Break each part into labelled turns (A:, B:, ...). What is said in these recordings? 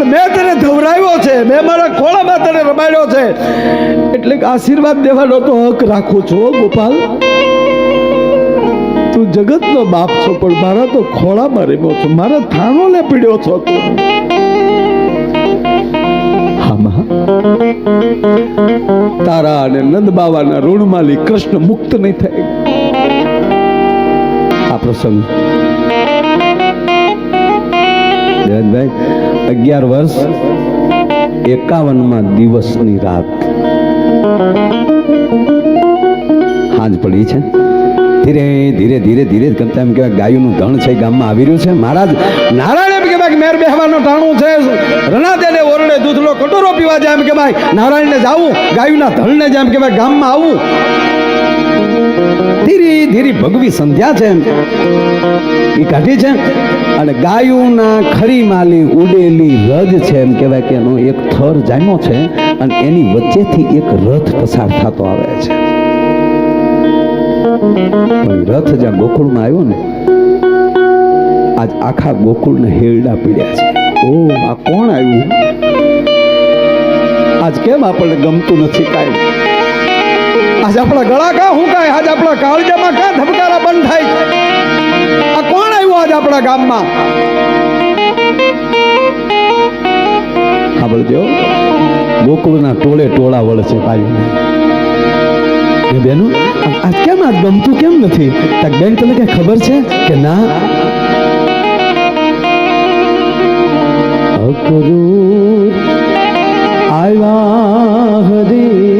A: પણ મેં તને ધવરાવ્યો છે. મેં મારા ખોળામાં તને રમાડ્યો છે. એટલે આશીર્વાદ દેવાનો તો હક રાખું છું ગોપાલ. તું જગતનો બાપ છો, પણ મારા તો ખોળામાં રમ્યો છો. મારા થાણોને પીડ્યો છો તું. તારા અને નંદ બાવાના ઋણમાલી કૃષ્ણ મુક્ત નહીં થાય. આ પ્રસંગ. જયંતભાઈ અગિયાર વર્ષ, એકાવનમાં દિવસની રાત. હાંજ પડી છે. ધીરે ધીરે ધીરે ધીરે કરતા એમ કહેવાય ગાયુનું ધણ છે ગામમાં આવી રહ્યું છે. મહારાજ, નારાયણ એમ કહેવાય મેર બેહવાનું ટાણું છે. રણાદેને ઓરડે દૂધનો કટોરો પીવા જાય એમ કહેવાય. નારાયણને જાવું, ગાયુના ધણને જેમ કહેવાય, ગામમાં આવું. ધીરે ધીરે ભગવી સંધ્યા છે એ કાઢી છે અને ગાયુના ખરી માલી ઉડેલી રજ છે એમ કહેવાય કે એનો એક થર જામ્યો છે અને એની વચ્ચેથી એક રથ પસાર થતો આવે છે. રથ જ્યાં ગોકુળમાં આવ્યો ને, આજ આખા ગોકુળને હેરડા પીડ્યા છે. ઓ, આ કોણ આવ્યું? આજ કેમ આપણને ગમતું નથી કાંઈ? આપણા ગળા કા હું કાંઈ આજ આપણા કાળજામાં કા ધબકારા બંધ થાય? આ કોણ આવ્યું આજ આપણા ગામમાં? સાંભળજો. ગોકુળના ટોળે ટોળા વળે છે ભાઈઓને બેનું આ- કેમ આ ગમતું કેમ નથી? બેન તને કઈ ખબર છે કે ના? અકરૂર આવ્યા હરીને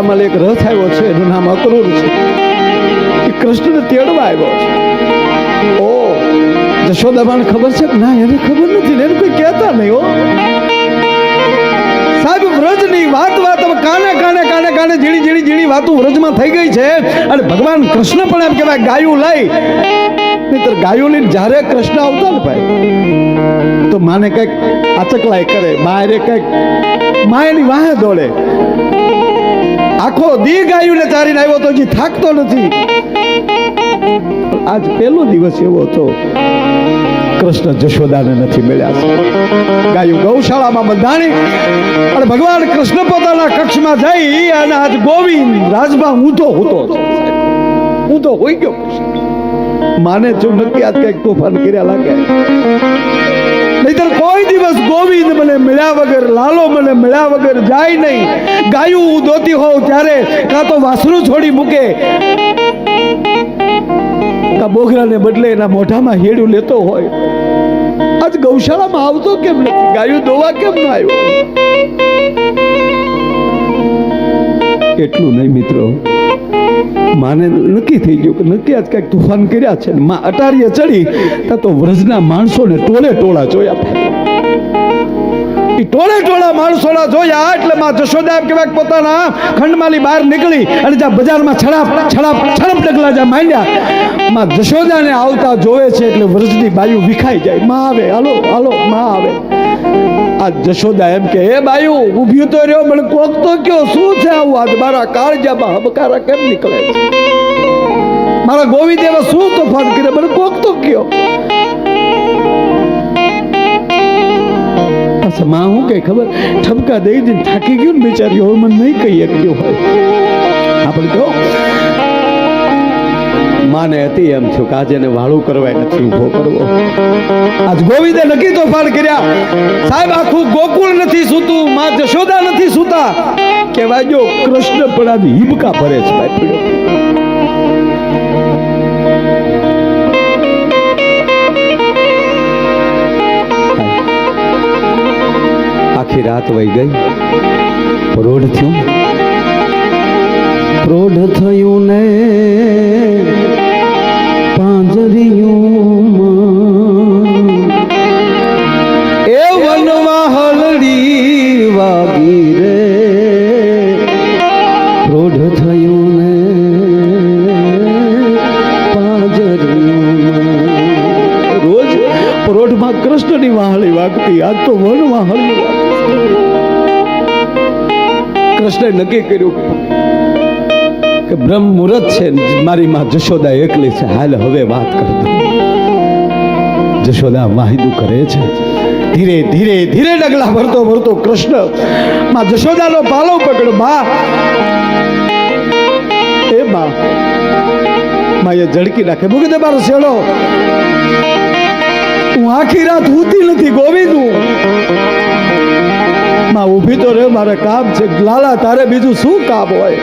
A: મથુરામાં એક રથ આવ્યો છે, એનું નામ અક્રૂર છે. એ કૃષ્ણને તેડવા આવ્યો છે. ઓ જશોદાબાને ખબર છે? ના, એને ખબર નથી ને, એને કોઈ કહેતા નહીં, હો. સાહેબ, વ્રજની વાત વાત કાને કાને કાને કાને, ઝીણી ઝીણી ઝીણી વાતો વ્રજમાં થઈ ગઈ છે. અને ભગવાન કૃષ્ણ પણ એમ કહેવાય, ગાયું લઈ. નહીતર ગાયું લઈને જ્યારે કૃષ્ણ આવતા ને ભાઈ, તો માને કંઈક આચકલાય કરે મારે કંઈક, માયની વાહે દોડે. આખો દી ગાયુંને ચારીને આવ્યો તો હજી થાકતો નથી. આજ પહેલો દિવસ એવો હતો. કૃષ્ણ જશોદાને નથી મળ્યા. ગાયું ગૌશાળામાં બંધાણી. અને ભગવાન કૃષ્ણ પોતાના કક્ષમાં જઈ અને આજ ગોવિંદ રાજમાં તો હું ઊંધો હોઈ ગયો. માને જો નક્કી આજ કંઈક તોફાન કર્યા લાગે. નહીતર કોઈ દિવસ ગોવિંદ મને મળ્યા વગર, લાલો મને મળ્યા વગર જાય નહીં. ગાયું હું દોતી હોઉં ત્યારે કાં તો વાસરું છોડી મૂકે. કાં બોઘરાને બદલે એના મોઢામાં હેડું લેતો હોય. આજ ગૌશાળામાં આવતો કેમ નથી? ગાયું દોવા કેમ ન આવ્યો? એટલું નહીં મિત્રો. માને નક્કી થઈ ગયું કે નક્કી આજ કંઈક તોફાન કર્યા છે માં અટારીએ ચડી, તો વ્રજના માણસોને ટોળે ટોળા જોયા ટોળે ટોળા માણસોના જોયા એટલે માં જશોદા એમ કહેવાય પોતાના ખંડમાલી બહાર નીકળી અને જ્યાં બજારમાં છડાપ છડાપ છડપ ડગલા જ્યાં માંડ્યા, માં જશોદાને આવતા જોવે છે એટલે વ્રજની બાયુ વિખાઈ જાય. માં આવે, હાલો હાલો, માં આવે. આ જશોદા એમ કે, હે બાયુ, ઊભી તો રહ્યો, પણ કોક તો કયો, શું છે આવું આજ? મારા કાળજામાં હબકારા કેમ નીકળે છે? મારા ગોવિંદ એવા શું તોફાન કરે મને કોક તો કયો. માં હું કઈ ખબર, ઠપકા દઈ દઈને થાકી ગયું ને બિચારી હવે મને નહીં કહી શક્યો હોય. આપણે કહો માને હતી એમ થયું કે આજે વાળું કરવા નથી ઊભો કરવો. આજ ગોવિંદે નક્કી તોફાન કર્યા. સાહેબ, આખું ગોકુળ નથી સૂતું, માં જશોદા નથી સૂતા. કહેવાય જો કૃષ્ણ પણ હિબકા ભરે છે, ભાઈ આખી રાત વહી ગઈ. પ્રોઢ થયું. પ્રોઢ થયું ને આજ તો વનમાં હળવી કૃષ્ણે નક્કી કર્યું કે બ્રહ્મ મુહૂર્ત છે મારી માં જશોદા એકલી છે. હાલ હવે વાત કરતો. જશોદા વાહિદું કરે છે. ધીરે ધીરે ધીરે ડગલા ભરતો ભરતો કૃષ્ણમાં જશોદાનો પાલો પકડ બા. એ બા. માએ ઝડકી નાખે. મૂકી દે મારો શેડો હું આખી રાત ઉતી નથી ગોવિંદ. માં ઊભી તો રે મારે કામ છે. લાલા, તારે બીજું શું કામ હોય?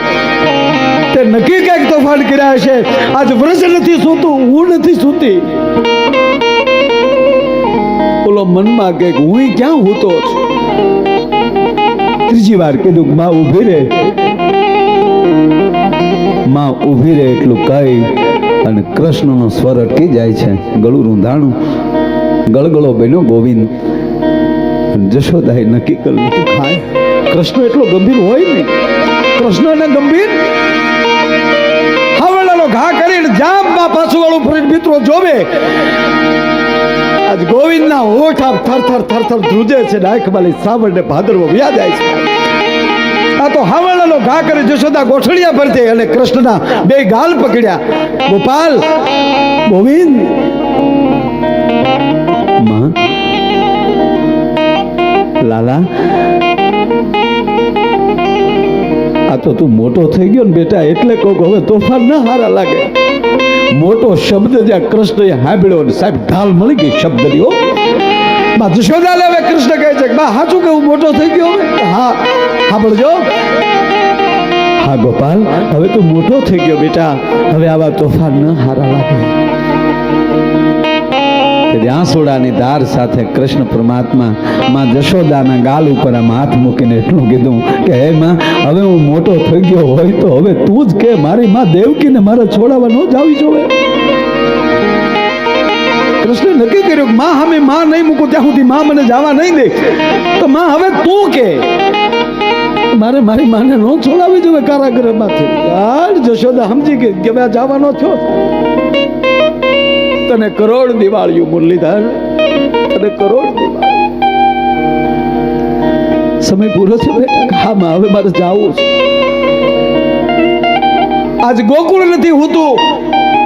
A: તે નક્કી કંઈક તોફાન કર્યા છે આજ વ્રજ નથી સૂતું હું નથી સૂતી. બોલો મનમાં કે હું ક્યાં હૂતો છું? ત્રીજી વાર કીધું માં ઊભી રે માં ઊભી રહે એટલું કહી અને કૃષ્ણનો સ્વર અટકી જાય છે, ગળું રૂંધાણું. ગળગળો બન્યો, ગોવિંદ. જશોદાએ નક્કી કર્યું તું ખાય. કૃષ્ણ એટલો ગંભીર હોય ને કૃષ્ણને ગંભીર? હવળાનો ઘા કરીને જામમાં પાછું વાળું ફરીને મિત્રો જોવે. આજ ગોવિંદના હોઠ આમ થર થર થર થર ધ્રુજે છે નાયકબાલી સાવરને ભાદરવો વ્યા જાય છે. આ તો હાવળાનો ઘા કરી જશોદા ગોઠડિયા ભરતે અને કૃષ્ણના બે ગાલ પકડ્યા. ગોપાલ, ગોવિંદ લાલા. આ તો તું મોટો થઈ ગયો ને બેટા, એટલે કહું હવે તોફાન ના હારા લાગે. મોટો શબ્દ જ્યાં કૃષ્ણએ હાંભળ્યો ને સાહેબ, ઢાલ મળી ગઈ શબ્દ હો. માં જશોદાને હવે કૃષ્ણ કહે છે બા, હાચું કે હું મોટો થઈ ગયો? હા, સાંભળજો. હા, ગોપાલ, હવે તું મોટો થઈ ગયો બેટા, હવે આવા તોફાન ન હારા લાગે. તેથી આંસુડાની ધાર સાથે કૃષ્ણ પરમાત્મા માં જશોદાના ગાલ ઉપર આમ હાથ મૂકીને એટલું કીધું કે, હે માં, હવે હું મોટો થઈ ગયો હોય તો હવે તું જ કે, મારી માં દેવકીને મારે છોડાવવા ન જાવી જોવે કૃષ્ણે નક્કી કર્યું માં હવે માં નહીં મૂકું, ત્યાં સુધી માં મને જવા નહીં દે. તો માં હવે તું કે, મારે મારી માને ન છોડાવી જોવે કારાગૃહમાંથી. હાલ જશોદા, સમજી ગઈ કે જવાનો થયો તને કરોડ દિવાળીઓ મુરલીધર અને કરોડ સમય પૂરો છે હા, માં, હવે મારે જવું છે. આજ ગોકુળ નથી હોતું,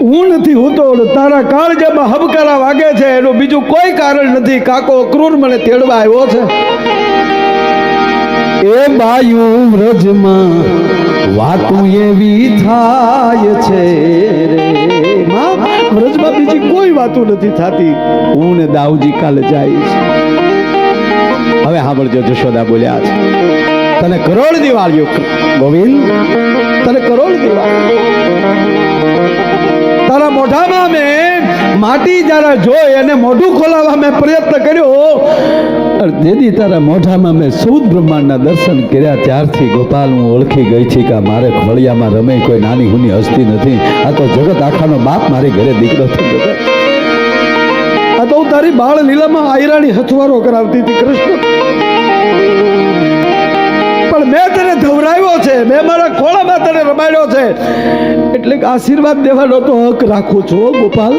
A: હું નથી હોતો, અને તારા કાળજામાં હબકારા વાગે છે, એનું બીજું કોઈ કારણ નથી. કાકો ક્રૂર મને તેડવા આવ્યો છે. એ બાયુ વ્રજમાં વાતું એવી થાય છે રે. વ્રજમાં બીજી કોઈ વાતો નથી થતી. હું ને દાઉજી કાલે જઈશ હવે સાંભળજો જશોદા બોલ્યા છે. તને કરોડ દિવાળીઓ ગોવિંદ, તને કરોડ દિવાળી તારા મોઢામાં મેં માટી જરા જોઈ અને મોઢું ખોલાવવા મેં પ્રયત્ન કર્યો દેદી, તારા મોઢામાં મેં સૌદ બ્રહ્માંડના દર્શન કર્યા, ત્યારથી ગોપાલ, હું ઓળખી ગઈ છી કે મારે ખોળિયામાં રમે, કોઈ નાની હુની હસ્તી નથી. આ તો જગત આખાનો બાપ મારી ઘરે દીકરો થઈ ગયો આ તો હું તારી બાળ લીલામાં આયરાણી હથવારો કરાવતી હતી, કૃષ્ણ. પણ મેં તને ધવરાવ્યો છે, મેં મારા ખોળામાં તને રમાડ્યો છે. એટલે આશીર્વાદ દેવાનો તો હક રાખું છું ગોપાલ.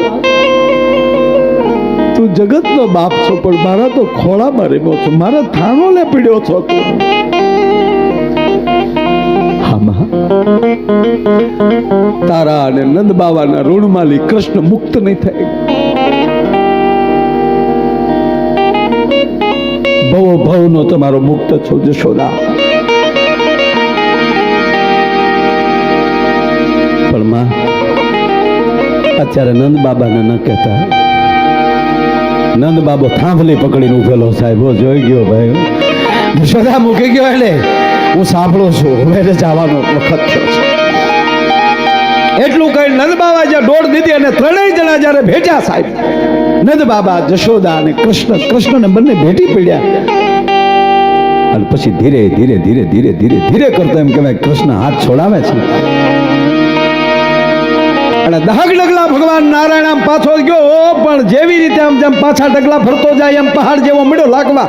A: તું જગતનો બાપ છો, પણ મારા તો ખોળામાં રમ્યો છો. મારા થાનો લે પીડ્યો છો તારા અને નંદ બાવાના ઋણમાલી કૃષ્ણ મુક્ત નહીં થાય. ભવો ભવનો તમારો મુક્ત છો, જશોદા. પણ, માં, અત્યારે નંદ બાબાને ન કહેતા. નંદ બાબો થાંભલી પકડીને ઉભેલો સાહેબ. જોઈ ગયો ભાઈ. સદા મૂકી ગયો એટલે હું સાંભળો છું. હવે જવાનો વખત થયો એટલું કઈ નંદ બાબા જ્યાં દોડ દીધી અને ત્રણેય જણા જ્યારે ભેટ્યા સાહેબ, નંદ બાબા, જશોદા અને કૃષ્ણ કૃષ્ણને બંને ભેટી પડ્યા. અને પછી ધીરે ધીરે ધીરે ધીરે ધીરે ધીરે કરતો એમ કહેવાય કૃષ્ણ હાથ છોડાવે છે. દહક ડગલા ભગવાન નારાયણ આમ પાછો ગયો, પણ જેવી રીતે આમ જેમ પાછા ડગલા ફરતો જાય, એમ પહાડ જેવો મળ્યો લાગવા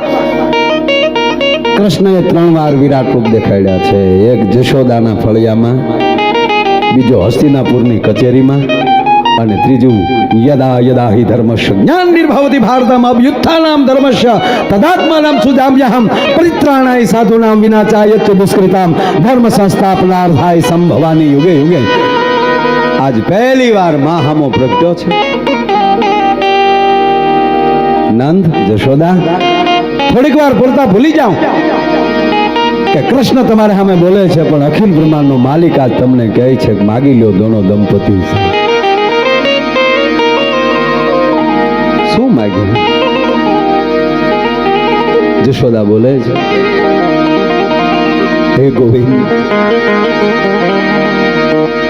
A: કૃષ્ણએ ત્રણ વાર વિરાટ રૂપ દેખાડ્યા છે. એક જશોદાના ફળિયામાં, બીજો હસ્તિનાપુરની કચેરીમાં, અને ત્રીજું યદા યદા હિ ધર્મશ જ્ઞાન નિર્ભવતી ભારતમ અભ્યુત્થાનામ ધર્મસ્ય. તદાત્માનામ સુજામ્યહમ પરિત્રાણાય સાધુનામ વિના ચ દુષ્કૃતામ. ધર્મ સંસ્થાપનાર્થાય સંભવાની યુગે યુગે આજ પહેલી વાર માહામો પ્રગટ્યો છે. નંદ, જશોદા, થોડીક વાર પૂરતા ભૂલી જાઓ. કે કૃષ્ણ તમારે સામે બોલે છે, પણ અખિલ બ્રહ્માંડનો માલિક આજ તમને કહે છે કે માગી લ્યો દોનો દંપતી શું માગ્યું? જશોદા બોલે છે, હે ગોવિંદ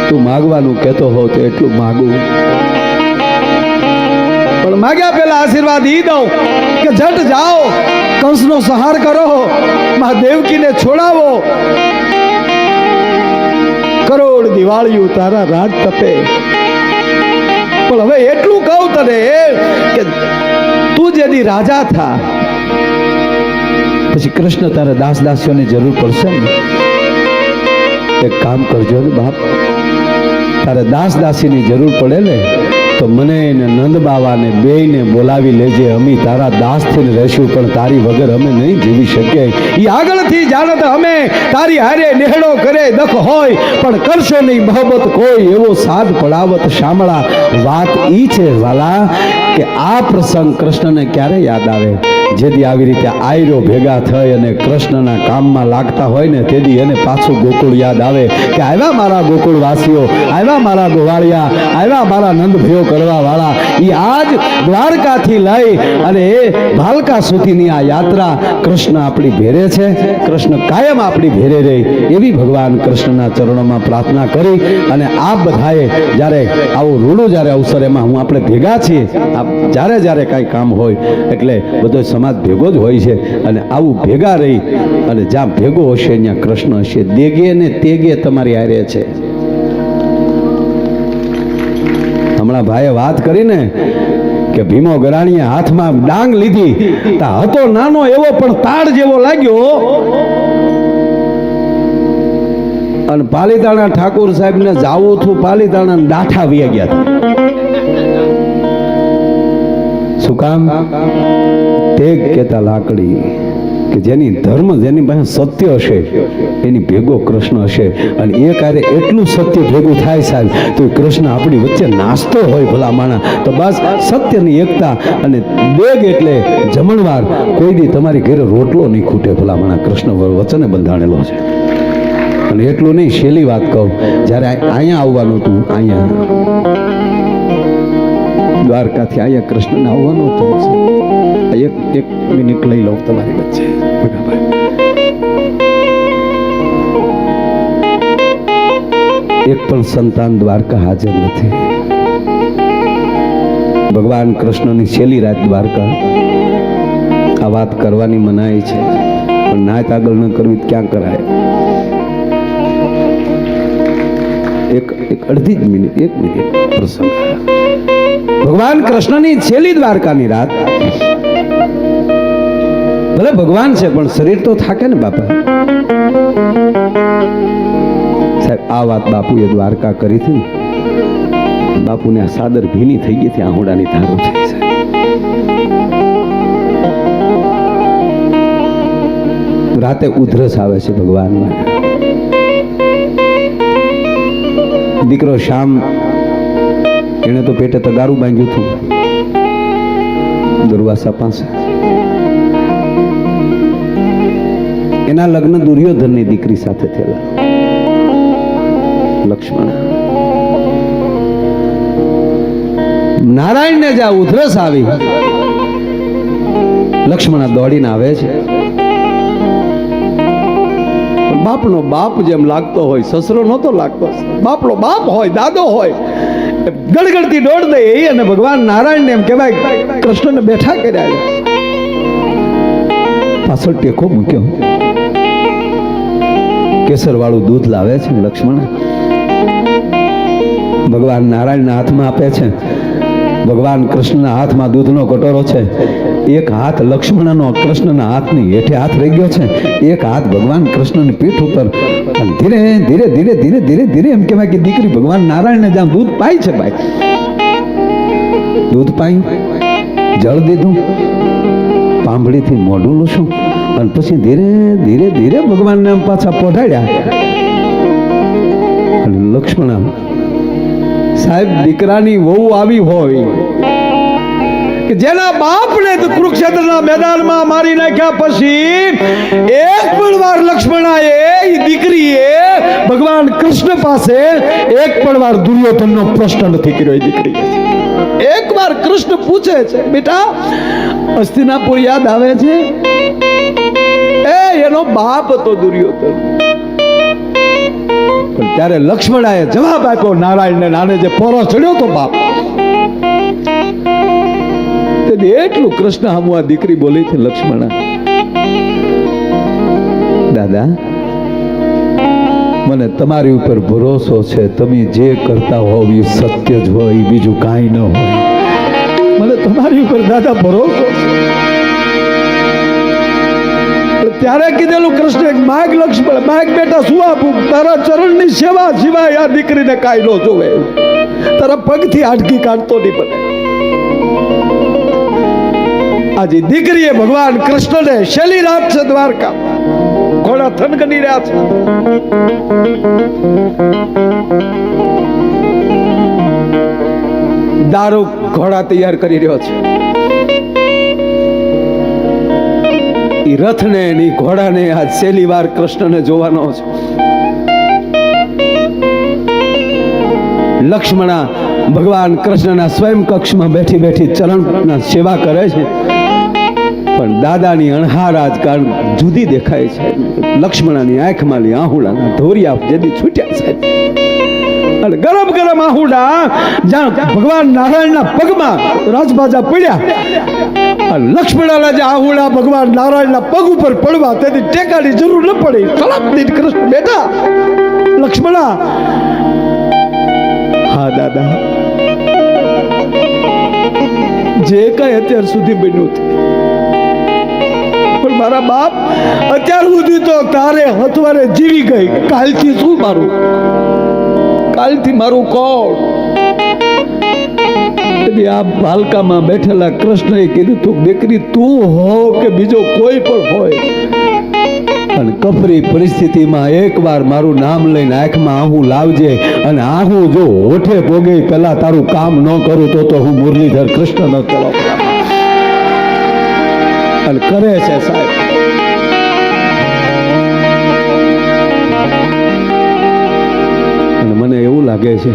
A: તું માગવાનું કહેતો હો તો એટલું માગું. પણ માગ્યા પેલા આશીર્વાદ ઈ દઉં કે જટ જાઓ, કંસનો સહાર કરો માં દેવકીને છોડાવો. કરોડ દિવાળીયું તારા રાત તપે. પણ હવે એટલું કહું તને કે તું જેદી રાજા થા. પછી કૃષ્ણ તારા દાસ દાસીઓની જરૂર પડશે ને? એક કામ કરજો ને બાપ. તારે દાસ દાસીની જરૂર પડે ને, તો મને ને નંદ બાવાને બેયને બોલાવી લેજે. અમે તારા દાસ રહેશું, પણ તારી વગર અમે નહીં જીવી શકીએ. એ આગળથી જાણત અમે તારી હારે નેહડો કરે, દખ હોય, પણ કરશે નહીં મહોબત કોઈ. એવો સાદ પડાવત શામળા. વાત ઈ છે વાલા, કે આ પ્રસંગ કૃષ્ણને ક્યારે યાદ આવે? જેથી આવી રીતે આયરો ભેગા થઈ અને કૃષ્ણના કામમાં લાગતા હોય ને તેથી એને પાછું ગોકુળ યાદ આવે કે આવ્યા મારા ગોકુળવાસીઓ, આવ્યા મારા ગોવાળિયા, આવ્યા મારા નંદભયો કરવા વાળા એ આજ દ્વારકાથી લઈ અને એ ભાલકા સુધીની આ યાત્રા કૃષ્ણ આપણી ભેરે છે. કૃષ્ણ કાયમ આપણી ભેરે રહી એવી ભગવાન કૃષ્ણના ચરણોમાં પ્રાર્થના કરી અને આ બધાએ જ્યારે આવું રૂડું જ્યારે અવસર એમાં હું આપણે ભેગા છીએ જ્યારે જ્યારે કાંઈ કામ હોય એટલે બધો સમાજ ભેગો જ હોય છે અને આવું ભેગા રહી અને જ્યાં ભેગો હશે ત્યાં કૃષ્ણ હશે. દેગે ને તેગે તમારી આરે છે. હમણાં ભાઈએ વાત કરીને કે ભીમો ગરાણીએ હાથમાં ડાંગ લીધી. તા હતો નાનો એવો પણ તાડ જેવો લાગ્યો. અને પાલીતાણા ઠાકોર સાહેબને જાવું હતું પાલીતાણા ડાઠા વ્યા ગયા શું કામ? તેગ કેતા લાકડી કે જેની ધર્મ, જેની પાસે સત્ય હશે, એની ભેગો કૃષ્ણ હશે. અને એ કાર્ય એટલું સત્ય ભેગું થાય સાહેબ, તો કૃષ્ણ આપણી વચ્ચે નાસ્તો હોય ભલા માણા તો બસ સત્યની એકતા અને બેગ એટલે જમણવાર કોઈ દી તમારી ઘરે રોટલો નહીં ખૂટે ભલા માણા કૃષ્ણ વચને બંધાણેલો છે. અને એટલું નહીં શેલી વાત કહું, જ્યારે અહીંયા આવવાનું હતું, અહીંયા દ્વારકાથી અહીંયા કૃષ્ણને આવવાનું હતું. આ એક એક મિનિટ લઈ લઉં તમારી વચ્ચે. એક પણ સંતાન દ્વારકા હાજર નથી. ભગવાન કૃષ્ણની છેલ્લી રાત દ્વારકા. આ વાત કરવાની મનાઈ છે. પણ નાત આગળ ન કરવી ક્યાં કરાય? એક એક અડધી જ મિનિટ, એક મિનિટ પ્રસંગ. ભગવાન કૃષ્ણની છેલ્લી દ્વારકાની રાત. ભલે ભગવાન છે, પણ શરીર તો થાકે ને બાપા. સાહેબ, આ વાત બાપુએ દ્વારકા કરી હતી બાપુને આ સાદર ભીની થઈ ગઈ હતી, આહુડાની ધારો થઈ છે રાતે ઉધરસ આવે છે ભગવાનમાં. દીકરો શામ એણે તો પેટે તગારું બાંધ્યું હતું. દુર્વાસા પાસે. એના લગ્ન દુર્યોધનની દીકરી સાથે થયેલા. લક્ષ્મણ. નારાયણને જ્યાં ઉધરસ આવી. લક્ષ્મણ દોડીને આવે છે. બાપનો બાપ જેમ લાગતો હોય, સસરો નહોતો લાગતો. બાપનો બાપ હોય, દાદો હોય ગડગડતી દોડ દે અને ભગવાન નારાયણને એમ કહેવાય કૃષ્ણને બેઠા કર્યા. પાછળ ટેકો મૂક્યો. કેસર વાળું દૂધ લાવે છે લક્ષ્મણ? ભગવાન નારાયણના હાથમાં આપે છે. ભગવાન કૃષ્ણના હાથમાં દૂધનો કટોરો છે. એક હાથ લક્ષ્મણનો, કૃષ્ણના હાથની હેઠે હાથ રહી ગયો છે. એક હાથ ભગવાન કૃષ્ણની પીઠ ઉપર. ધીરે ધીરે ધીરે ધીરે ધીરે ધીરે એમ કહેવાય કે દીકરી ભગવાન નારાયણને જ્યાં દૂધ પાય છે ભાઈ. દૂધ પાયું. જળ દીધું. પાંભળીથી મોઢું લૂછું. અને પછી ધીરે ધીરે ધીરે ભગવાનને આમ પાછા પહોંચાડ્યા. અને લક્ષ્મણ સાહેબ, દીકરાની વહુ આવી હોય કે જેના બાપને કુરુક્ષેત્રના મેદાનમાં મારી નાખ્યા પછી એક પણ વાર લક્ષ્મણાએ દીકરીએ ભગવાન કૃષ્ણ પાસે એક પણ વાર દુર્યોધનનો પ્રશ્ન નથી કર્યો એ દીકરી એક વાર કૃષ્ણ પૂછે છે, બેટા, અસ્તિનાપુર યાદ આવે છે? એ, એનો બાપ હતો દુર્યોધન. પણ ત્યારે લક્ષ્મણાએ જવાબ આપ્યો, નારાયણને નાને જે પોરો ચડ્યો તો બાપ. તેથી એટલું કૃષ્ણ હમુ આ દીકરી બોલી છે, લક્ષ્મણા, દાદા મને તમારી ઉપર ભરોસો છે. તમે જે કરતા હોવ એ સત્ય જ હોય, બીજું કાંઈ ન હોય. મને તમારી ઉપર દાદા ભરોસો ત્યારે કીધેલું કૃષ્ણ એક માગ લક્ષ્મણ માગ બેટા શું આપું? તારા ચરણની સેવા સિવાય આ દીકરીને કાંઈ ન જોવે. તારા પગથી આટકી કાઢતો નહીં બને આજે દીકરીએ ભગવાન કૃષ્ણને શેલી રાત છે દ્વારકા. ઘોડા થનગની રહ્યા છે દારૂ ઘોડા તૈયાર કરી રહ્યો છે એ રથને ની ઘોડાને આ છેલ્લી વાર કૃષ્ણને જોવાનો છે લક્ષ્મણા ભગવાન કૃષ્ણના સ્વયં કક્ષમાં બેઠી બેઠી ચરણના સેવા કરે છે પણ દાદાની અણહાર આજ જુદી દેખાય છે. લક્ષ્મણાની આંખમાંની આહુડાના ધોરિયા જેથી છૂટ્યા છે. અને ગરમ ગરમ આહુડા જ્યાં ભગવાન નારાયણના પગમાં રાજભાજા પડ્યા. લક્ષ્મણાના જે આહુડા ભગવાન નારાયણના પગ ઉપર પડવા, તેથી ટેકાની જરૂર ન પડી. તળપ કૃષ્ણ બેટા લક્ષ્મણા, હા, દાદા. જે કઈ અત્યાર સુધી બન્યું છે પણ મારા બાપ અત્યાર સુધી તો તારે હથવારે જીવી ગઈ. કાલથી શું મારું? કાલથી મારું કોણ? આ બાલકામાં બેઠેલા કૃષ્ણએ કીધું, તું દીકરી, તું હો કે બીજો કોઈ પણ હોય. અને કફરી પરિસ્થિતિમાં એકવાર મારું નામ લઈને આંખમાં આહું લાવજે અને આહું જો હોઠે પોગે પેલા તારું કામ ન કરું તો તો હું મુરલીધર કૃષ્ણ ન ચલો. અને કરે છે સાહેબ. મને એવું લાગે છે,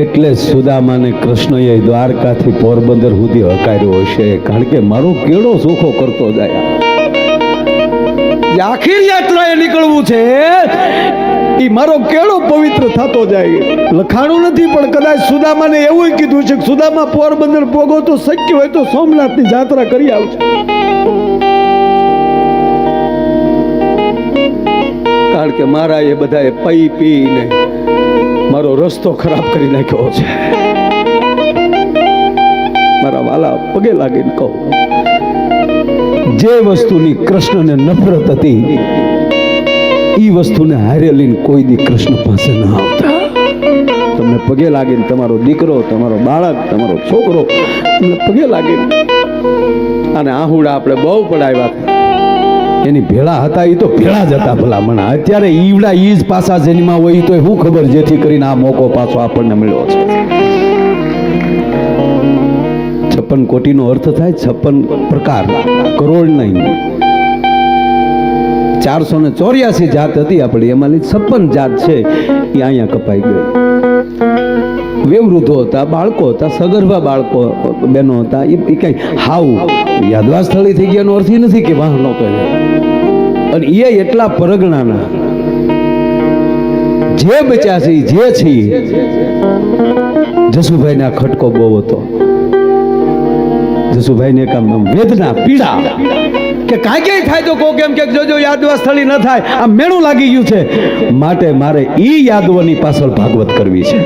A: એટલે સુદામાને કૃષ્ણએ દ્વારકાથી પોરબંદર સુધી હકાર્યો હશે, કારણ કે મારો કેળો સુખો કરતો જાય. આખી યાત્રાએ નીકળવું છે. એ મારો કેળો પવિત્ર થતો જાય. લખાણું નથી, પણ કદાચ સુદામાને એવું કીધું છે કે સુદામા પોરબંદર પોગો તો શક્ય હોય તો સોમનાથની જાત્રા કરી આવજો. કારણ કે મારા એ બધાએ પી પીને મારો રસ્તો ખરાબ કરી નાખ્યો છે. મારા વાલા પગે લાગીને કહું. જે વસ્તુની કૃષ્ણને નફરત હતી એ વસ્તુને હારે લઈને કોઈ દી કૃષ્ણ પાસે ન આવતા. તમને પગે લાગીને તમારો દીકરો, તમારો બાળક, તમારો છોકરો, તમને પગે લાગીને અને આહુડા આપણે બહુ પડાવ્યા એની ભેળા હતા એ તો ભેળા જ હતા ભલામણા અત્યારે ઈવડા ઈ જ પાછા જેનીમાં હોય તો શું ખબર જેથી કરીને આ મોકો પાછો આપણને મળ્યો છે. છપ્પન કોટીનો અર્થ થાય છપ્પન પ્રકાર કરોડ નહીં. ચારસો ને ચોર્યાસી જાત હતી આપણી. એમાંની છપ્પન જાત છે એ અહીંયા કપાઈ ગઈ. વેવૃદ્ધો હતા, બાળકો હતા, સગર્ભા બાળકો, બહેનો હતા. એ કઈ હાવ યાદવા સ્થળી થઈ ગયાનો અર્થ નથી કે વાહનો કહે અને એ એટલા પરગણાના. જે બચ્યા છે જે છે. જસુભાઈને ખટકો બહુ હતો. જસુભાઈને આમ વેદના, પીડા. કે કાંઈ ક્યાંય થાય તો કોક એમ કે જોજો યાદવા સ્થળી ન થાય, આ મેણું લાગી ગયું છે. માટે મારે ઈ યાદવોની પાછળ ભાગવત કરવી છે.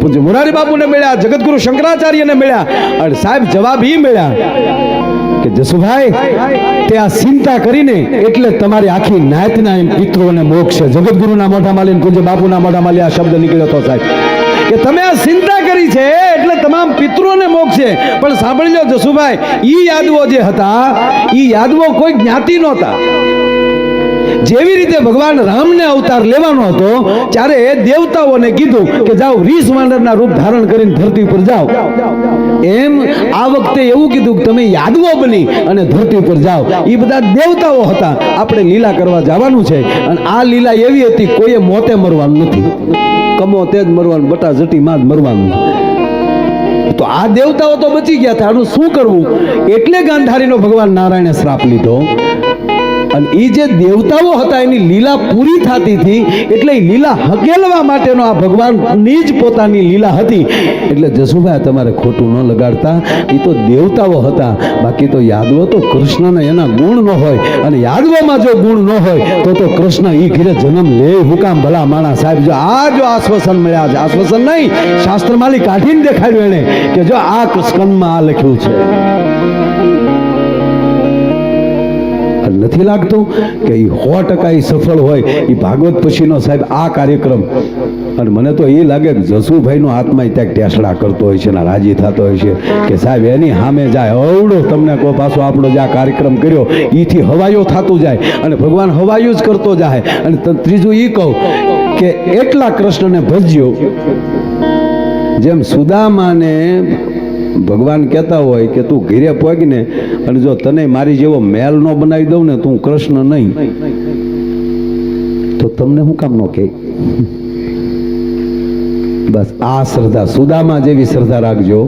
A: પૂજ્ય મુરારી બાપુને મળ્યા જગતગુરુ શંકરાચાર્યને મળ્યા, અને સાહેબ જવાબ એ મળ્યા કે જસુભાઈ, તે આ ચિંતા કરીને એટલે તમારી આખી નાયતના એમ પિતૃઓને મોક્ષ. છે જગતગુરુના મોઢામાં લઈને પૂજ્ય બાપુના મોઢામાં લઈ આ શબ્દ નીકળ્યો હતો સાહેબ. કે તમે આ ચિંતા કરી છે તમામ છે પણ સાંભળજો જસુભાઈ, ઈ યાદવો જે હતા, ઈ યાદવો કોઈ જ્ઞાતિ નહોતા. જેવી રીતે ભગવાન રામને અવતાર લેવાનો હતો, ત્યારે એ દેવતાઓને કીધું કે જાઓ રીસ વાંડરના રૂપ ધારણ કરીને ધરતી પર જાઓ. એમ આ વખતે એવું કીધું કે તમે યાદવો બની અને ધરતી પર જાઓ. એ બધા દેવતાઓ હતા. આપણે લીલા કરવા જવાનું છે. અને આ લીલા એવી હતી કોઈએ મોતે મરવાનું નથી. કમો તે જ મરવાનું, બટા જટી માં જ મરવાનું. તો આ દેવતાઓ તો બચી ગયા હતા આનું શું કરવું? એટલે ગાંધારીનો ભગવાન નારાયણે શ્રાપ લીધો. અને એ જે દેવતાઓ હતા, એની લીલા પૂરી થતી હતી, એટલે એ લીલા હકેલવા માટેનો આ ભગવાનની જ પોતાની લીલા હતી. એટલે જસુભાઈ તમારે ખોટું ન લગાડતા. એ તો દેવતાઓ હતા. બાકી તો યાદવો તો કૃષ્ણને એના ગુણ ન હોય. અને યાદવોમાં જો ગુણ ન હોય, તો તો કૃષ્ણ એ ઘીરે જન્મ લે. હુકામ ભલા માણા સાહેબ, જો આ જો આશ્વાસન મળ્યા છે. આશ્વાસન નહીં શાસ્ત્રમાલી કાઢીને દેખાડ્યું એને કે જો આ કૃષ્ણમાં આ લખ્યું છે. નથી લાગતું કે એ સો ટકા એ સફળ હોય. એ ભાગવત પછીનો સાહેબ આ કાર્યક્રમ. અને મને તો એ લાગે કે જસુભાઈનો આત્મા ત્યાં ટેસડા કરતો હોય છે ને રાજી થતો હોય છે. કે સાહેબ એની સામે જાય અવડો તમને કહો પાછો આપણો જે આ કાર્યક્રમ કર્યો એથી હવાયો થતું જાય અને ભગવાન હવાયું જ કરતો જાય. અને ત્રીજું એ કહું કે એટલા કૃષ્ણને ભજ્યો, જેમ સુદામાને ભગવાન કહેતા હોય કે તું ઘીરે પગને, અને જો તને મારી જેવો મેલ નો બનાવી દઉં ને, તું કૃષ્ણ નહીં. તો તમને હું કામ નો કે બસ, આ શ્રદ્ધા સુદામા જેવી શ્રદ્ધા રાખજો.